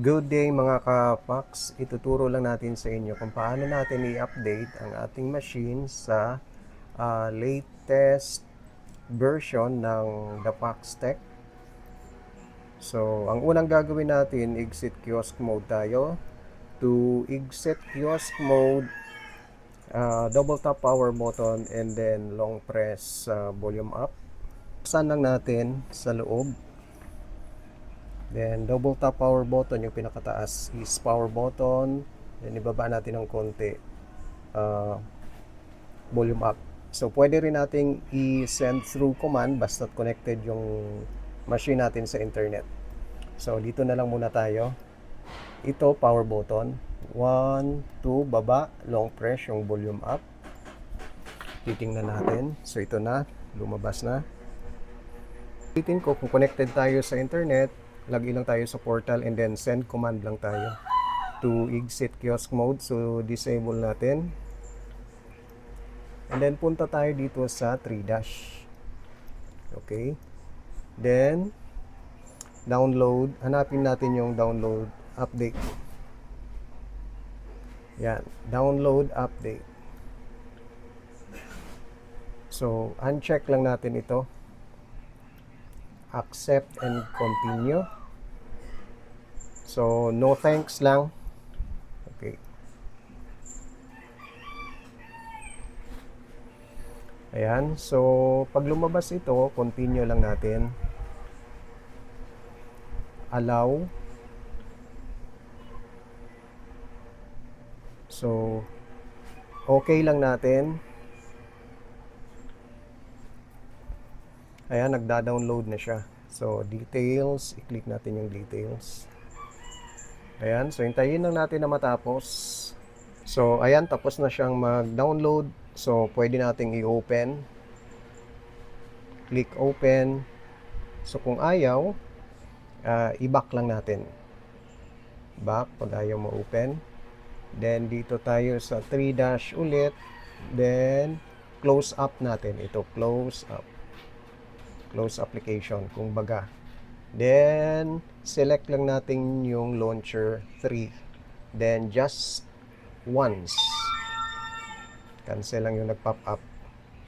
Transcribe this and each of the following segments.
Good day mga ka-Pax. Ituturo lang natin sa inyo kung paano natin i-update ang ating machine sa ah, latest version ng the Pax Tech. So, ang unang gagawin natin, exit kiosk mode tayo. To exit kiosk mode, ah, double tap power button and then long press ah, volume up. Saan lang natin sa loob Then, double tap power button, yung pinakataas is power button. Then, ibaba natin ng konti. Uh, volume up. So, pwede rin nating i-send through command basta connected yung machine natin sa internet. So, dito na lang muna tayo. Ito, power button. 1, 2, baba, long press yung volume up. Titingnan natin. So, ito na. Lumabas na. Titin ko kung connected tayo sa internet, login lang tayo sa portal and then send command lang tayo to exit kiosk mode. So, disable natin. And then, punta tayo dito sa 3 dash. Okay. Then, download. Hanapin natin yung download update. Yan. Download update. So, uncheck lang natin ito accept and continue. So, no thanks lang. Okay. Ayan. So, pag lumabas ito, continue lang natin. Allow. So, okay lang natin. Ayan, nagda-download na siya. So, details, i-click natin yung details. Ayan, so hintayin lang natin na matapos. So, ayan, tapos na siyang mag-download. So, pwede nating i-open. Click open. So, kung ayaw, ah, i-back lang natin. Back, pag ayaw mo open. Then, dito tayo sa 3 dash ulit. Then, close up natin. Ito, close up close application kung baga then select lang natin yung launcher 3 then just once. Cancel lang yung nag-pop up.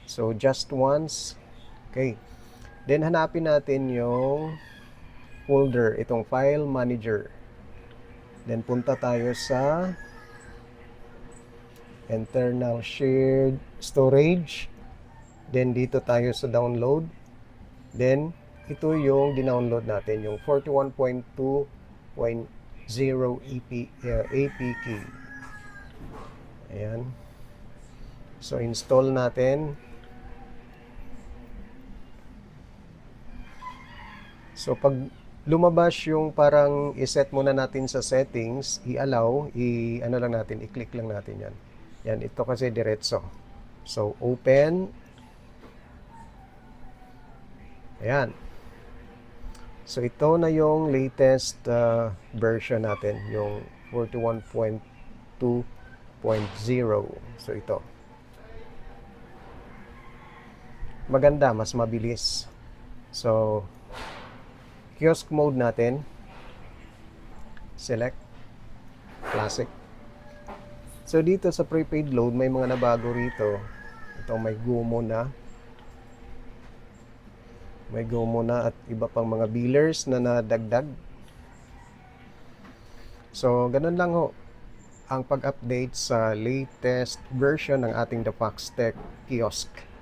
So just once. Okay. Then hanapin natin yung folder itong file manager. Then punta tayo sa internal shared storage. Then dito tayo sa download. Then, ito yung dinownload natin, yung 41.2.0 EP, uh, APK. Ayan. So, install natin. So, pag lumabas yung parang iset muna natin sa settings, i-allow, i ano lang natin, i-click lang natin yan. Yan, ito kasi diretso. So, open, Ayan. So ito na yung latest uh, version natin, yung 41.2.0. So ito. Maganda, mas mabilis. So kiosk mode natin. Select classic. So dito sa prepaid load may mga nabago rito. Ito may gumo na may go muna at iba pang mga billers na nadagdag. So, ganun lang ho ang pag-update sa latest version ng ating The Fox Tech kiosk.